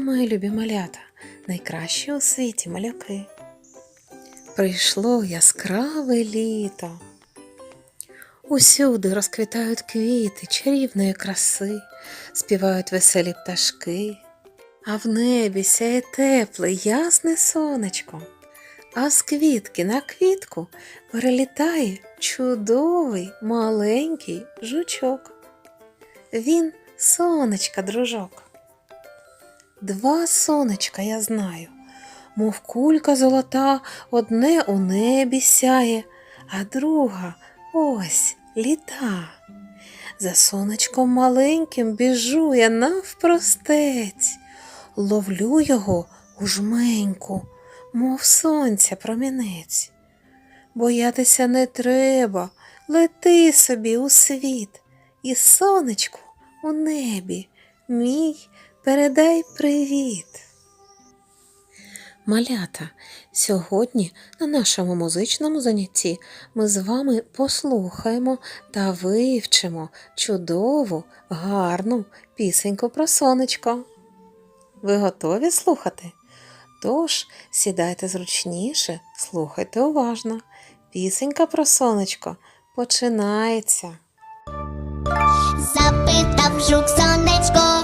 мої любі малята, найкращі у світі малюки. Прийшло яскраве літо. Усюди розквітають квіти чарівної краси, співають веселі пташки, а в небі сяє тепле, ясне сонечко, а з квітки на квітку перелітає чудовий маленький жучок. Він сонечка, дружок. Два сонечка я знаю, мов кулька золота, одне у небі сяє, а друга ось літа. За сонечком маленьким біжу я навпростець, ловлю його у жменьку, мов сонця промінець. Боятися не треба, лети собі у світ, і сонечку у небі мій передай привіт. Малята, сьогодні на нашому музичному занятті ми з вами послухаємо та вивчимо чудову, гарну пісеньку про сонечко. Ви готові слухати? Тож сідайте зручніше, слухайте уважно. Пісенька про сонечко починається. Запитав жук сонечко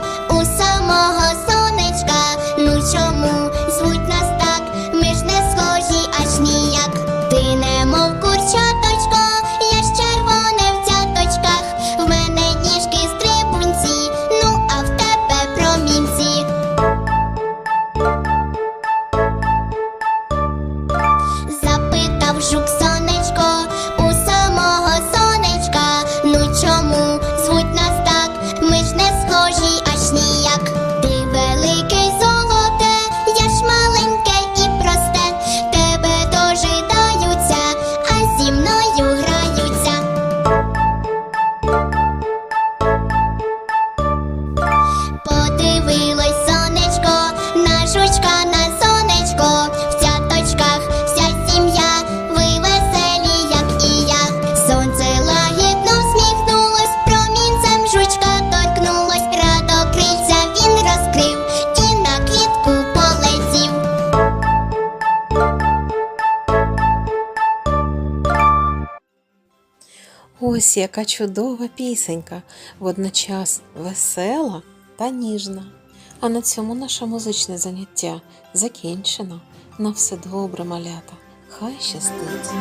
Ось яка чудова пісенька, водночас весела та ніжна. А на цьому наше музичне заняття закінчено. На все добре, малята. Хай щастить!